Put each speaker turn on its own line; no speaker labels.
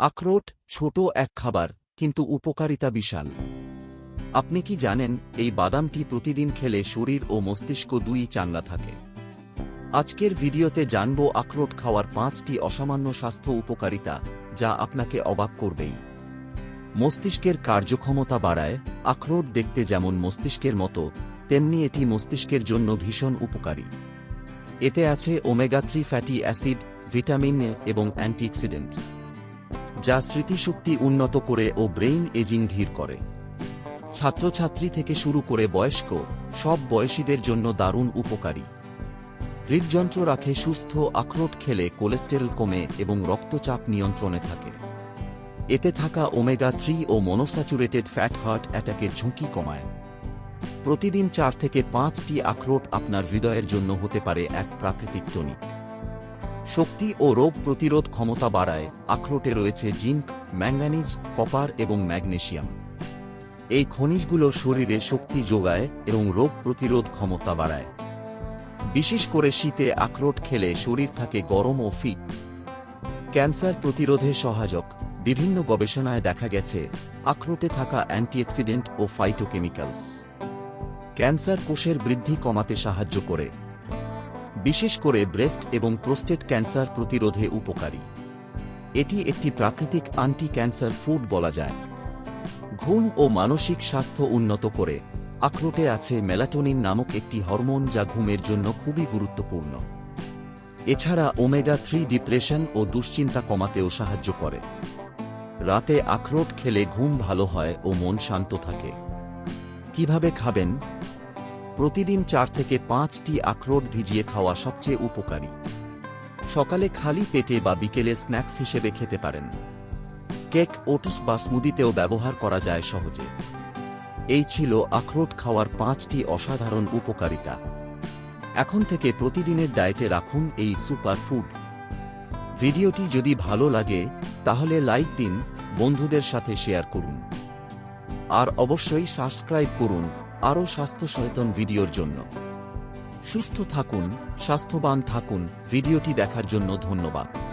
আখরোট ছোট এক খাবার, কিন্তু উপকারিতা বিশাল। আপনি কি জানেন, এই বাদামটি প্রতিদিন খেলে শরীর ও মস্তিষ্ক দুই চাঙ্গা থাকে। আজকের ভিডিওতে জানব আখরোট খাওয়ার পাঁচটি অসামান্য স্বাস্থ্য উপকারিতা, যা আপনাকে অবাক করবেই। মস্তিষ্কের কার্যক্ষমতা বাড়ায়, আখরোট দেখতে যেমন মস্তিষ্কের মতো, তেমনি এটি মস্তিষ্কের জন্য ভীষণ উপকারী। এতে আছে omega three fatty acid vitamin A এবং অ্যান্টিঅক্সিডেন্ট যা স্মৃতিশক্তি উন্নত করে ও ব্রেইন এজিং ধীর করে। ছাত্রছাত্রী থেকে শুরু করে বয়স্ক, সব বয়সীদের জন্য দারুণ উপকারী। হৃদযন্ত্র রাখে সুস্থ, আখরোট খেলে কোলেস্টেরল কমে এবং রক্তচাপ নিয়ন্ত্রণে থাকে। এতে থাকা ওমেগা থ্রি ও মনোস্যাচুরেটেড ফ্যাট হার্ট অ্যাটাকের ঝুঁকি কমায়। প্রতিদিন চার থেকে পাঁচটি আখরোট আপনার হৃদয়ের জন্য হতে পারে এক প্রাকৃতিক টনিক। শক্তি ও রোগ প্রতিরোধ ক্ষমতা বাড়ায় আখরোটে রয়েছে জিঙ্ক ম্যাঙ্গানিজ কপার এবং ম্যাগনেশিয়াম। এই খনিজগুলো শরীরে শক্তি যোগায় এবং রোগ প্রতিরোধ ক্ষমতা বাড়ায়। বিশেষ করে শীতে আখরোট খেলে শরীর থাকে গরম ও ফিট। ক্যান্সার প্রতিরোধে সহায়ক। বিভিন্ন গবেষণায় দেখা গেছে, আখরোটে থাকা অ্যান্টিঅক্সিডেন্ট ও ফাইটোকেমিক্যালস। ক্যান্সার কোষের বৃদ্ধি কমাতে সাহায্য করে। বিশেষ করে ব্রেস্ট এবং প্রোস্টেট ক্যান্সার প্রতিরোধে উপকারী। এটি একটি প্রাকৃতিক আন্টি ক্যান্সার ফুড বলা যায়। ঘুম ও মানসিক স্বাস্থ্য উন্নত করে, আখরোটে আছে মেলাটোনিন নামক একটি হরমোন যা ঘুমের জন্য খুবই গুরুত্বপূর্ণ। এছাড়া ওমেগা থ্রি ডিপ্রেশন ও দুশ্চিন্তা কমাতেও সাহায্য করে। রাতে আখরোট খেলে ঘুম ভালো হয় ও মন শান্ত থাকে। কীভাবে খাবেন? প্রতিদিন চার থেকে পাঁচটি আখরোট ভিজিয়ে খাওয়া সবচেয়ে উপকারী। সকালে খালি পেটে বা বিকেলে স্ন্যাক্স হিসেবে খেতে পারেন। কেক, ওটস বা স্মুদিতেও ব্যবহার করা যায় সহজে। এই ছিল আখরোট খাওয়ার পাঁচটি অসাধারণ উপকারিতা। এখন থেকে প্রতিদিনের ডায়েটে রাখুন এই সুপার ফুড। ভিডিওটি যদি ভালো লাগে, তাহলে লাইক দিন, বন্ধুদের সাথে শেয়ার করুন। আর অবশ্যই সাবস্ক্রাইব করুন। আরও স্বাস্থ্য সচেতন ভিডিওর জন্য। সুস্থ থাকুন স্বাস্থ্যবান থাকুন ভিডিওটি দেখার জন্য ধন্যবাদ।